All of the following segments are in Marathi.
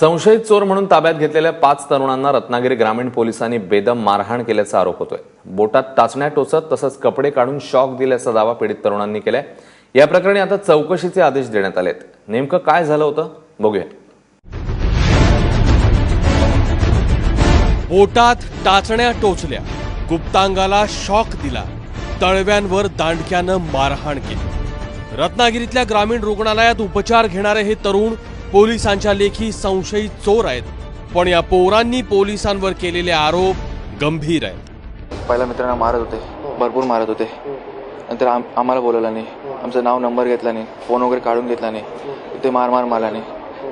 संशयित चोर म्हणून ताब्यात घेतलेल्या पाच तरुणांना रत्नागिरी ग्रामीण पोलिसांनी बेदम मारहाण केल्याचा आरोप होतोय. बोटात टाचण्या टोचत तसंच कपडे काढून शॉक दिल्याचा दावा पीडित तरुणांनी केलाय. या प्रकरणी आता चौकशीचे आदेश देण्यात आलेत. नेमकं काय झालं होतं? बघूया. बोटात टाचण्या टोचल्या. गुप्तांगाला शॉक दिला. तळव्यांवर दांडक्यानं मारहाण केली. रत्नागिरीतल्या ग्रामीण रुग्णालयात उपचार घेणारे हे तरुण पोलिसांच्या लेखी संशयित चोर आहेत पण या पोरांनी पोलिसांवर केलेले आरोप गंभीर आहेत. पहिल्या मित्रांना मारत होते भरपूर मारत होते. नंतर आम आम्हाला बोलवलं नाही. आमचं नाव नंबर घेतला नाही. फोन वगैरे काढून घेतला नाही. ते मार मार मारला नाही.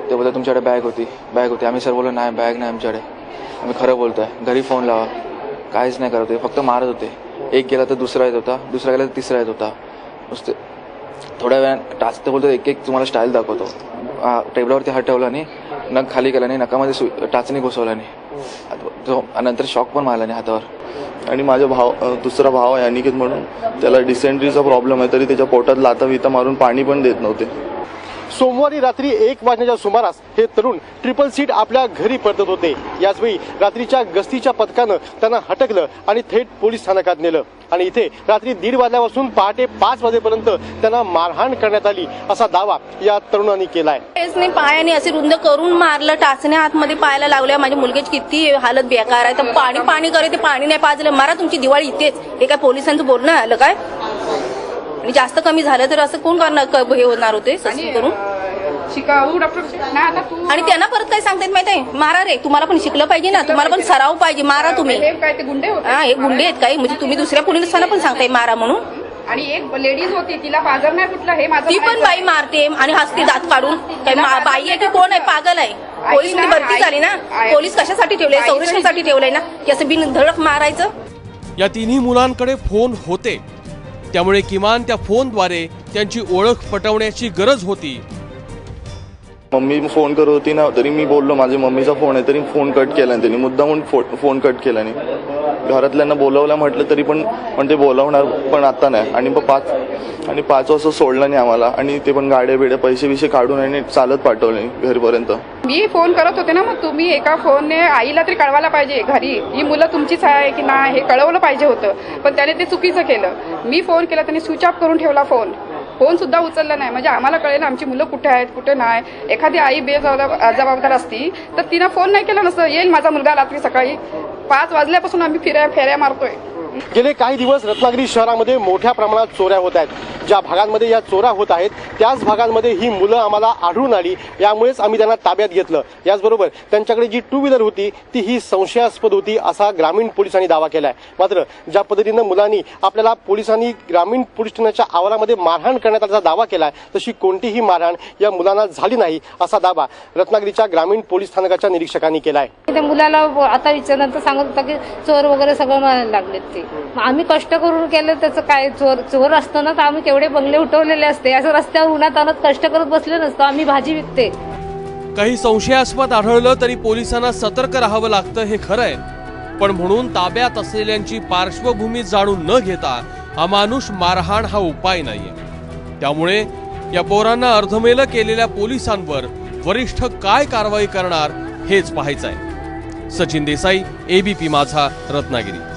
ते बोलते तुमच्याकडे बॅग होती. बॅग होती. आम्ही सर बोललो नाही बॅग नाही आमच्याकडे. आम्ही खरं बोलतो आहे घरी फोन लावा. काहीच नाही करत होते. फक्त मारत होते. एक गेला तर दुसरा येत होता. दुसरा गेला तर तिसरा येत होता. नुसते थोड्या वेळानं टाचते बोलतो एक एक तुम्हाला स्टाईल दाखवतो. टेबलावरती हात ठेवला नाही नख खाली केला नाही नकामध्ये सु टाचणी घुसवला नाही नंतर शॉक पण मारला नाही हातावर. आणि माझा भाव दुसरा भाव आहे अनिकेत म्हणून. त्याला डिसेंट्रीचा प्रॉब्लेम आहे तरी त्याच्या पोटात लाता विता मारून पाणी पण देत नव्हते. सोमवारी रात्री एक वाजण्याच्या सुमारास हे तरुण ट्रिपल सीट आपल्या घरी परतत होते. याचवेळी रात्रीच्या गस्तीच्या पथकानं त्यांना हटकलं आणि थेट पोलीस स्थानकात नेलं. आणि इथे रात्री दीड वाजल्यापासून पहाटे पाच वाजेपर्यंत त्यांना मारहाण करण्यात आली असा दावा या तरुणांनी केलाय. नाही पायाने असे रुंद करून मारलं टाचण्या आतमध्ये पायाला लावल्या. म्हणजे माझ्या मुलग्याची किती हालत बेकार आहे. तर पाणी पाणी करे ते पाणी नाही पाजलं. मारा तुमची दिवाळी इथेच. हे काय पोलिसांचं बोलणं आलं काय? आणि जास्त कमी झालं तर असं कोण करणार हे होणार होते सस्पेंड करून? शिकाऊ डॉक्टर? नाही आता तू आणि त्यांना परत काय सांगतात माहिती आहे? मारा रे तुम्हाला पण शिकलं पाहिजे ना तुम्हाला पण सराव पाहिजे मारा तुम्ही. हे काय ते गुंडे होते? हा हे गुंडे आहेत काय म्हणजे तुम्ही दुसऱ्या पोलिसांना पण सांगताय मारा म्हणून. आणि एक लेडीज होती तिला पाजर नाही कुठलं हे माझं ती पण बाई मारते आणि हसते दात काढून. काय मा- बाई आहे की कोण आहे. पागल आहे. पोलीसमध्ये भरती झाली ना. पोलीस कशासाठी ठेवले संरक्षणासाठी ठेवलंय ना? की असं बिन धडक मारायचं? या तिन्ही मुलांकडे फोन होते. त्यामुळे किमान त्या फोनद्वारे त्यांची ओळख पटवण्याची गरज होती. मम्मी फोन करत होती ना तरी मी बोललो माझ्या मम्मीचा फोन आहे तरी फोन कट केला त्यांनी. मुद्दामून फो फोन कट केला नाही. घरातल्यांना बोलवलं म्हटलं तरी पण पण ते बोलावणार पण आता नाही. आणि मग पाच आणि पाच वाजता सोडलं नाही आम्हाला. आणि ते पण गाड्या बिड्या पैसे बिसे काढून आणि चालत पाठवले घरपर्यंत. मी फोन करत होते ना मग तुम्ही एका फोनने आईला तरी कळवायला पाहिजे घरी. ही मुलं तुमचीच आहे की नाही हे कळवलं पाहिजे होतं. पण त्याने ते चुकीचं केलं. मी फोन केला त्याने स्विच ऑफ करून ठेवला फोन. फोन सुद्धा उचलला नाही. म्हणजे आम्हाला कळेल आमची मुलं कुठे आहेत कुठे नाही. एखादी आई बेजबाबदार जबाबदार असती तर तिनं फोन नाही केला नसतं येईल माझा मुलगा रात्री सकाळी. पाच वाजल्यापासून आम्ही फिऱ्या फेऱ्या मारतोय. गेले काही दिवस रत्नागिरी शहरामध्ये मोठ्या प्रमाणात चोऱ्या होत आहेत. ज्या भागांमध्ये या चोरा होत आहेत त्याच भागांमध्ये ही मुलं आम्हाला आढळून आली. यामुळेच आम्ही त्यांना ताब्यात घेतलं. याचबरोबर त्यांच्याकडे जी टू व्हीलर होती ती ही संशयास्पद होती असा ग्रामीण पोलिसांनी दावा केलाय. मात्र ज्या पद्धतीनं मुलांनी आपल्याला पोलिसांनी ग्रामीण पोलीस ठाण्याच्या आवारामध्ये मारहाण करण्यात आल्याचा दावा केलाय तशी कोणतीही मारहाण या मुलांना झाली नाही असा दावा रत्नागिरीच्या ग्रामीण पोलीस स्थानकाच्या निरीक्षकांनी केलाय. त्या मुलाला आता विचारल्यानंतर सांगत होता की चोर वगैरे सगळं म्हणायला लागलेत ते. आम्ही कष्ट करून केलं त्याचं काय चोर चोर असतं ना तर आम्ही केवढे बंगले उठवलेले असते. असं रस्त्यावर उन्हात आणत कष्ट करत बसले नसतो. आम्ही भाजी विकते. काही संशयास्पद आढळलं तरी पोलिसांना सतर्क राहावं लागतं हे खरं आहे पण म्हणून ताब्यात असलेल्यांची पार्श्वभूमी जाणून न घेता अमानुष मारहाण हा उपाय नाहीये. त्यामुळे या पोरांना अर्धमेल केलेल्या पोलिसांवर वरिष्ठ काय कारवाई करणार हेच पाहायचं आहे सचिन देसाई एबीपी माझा रत्नागिरी.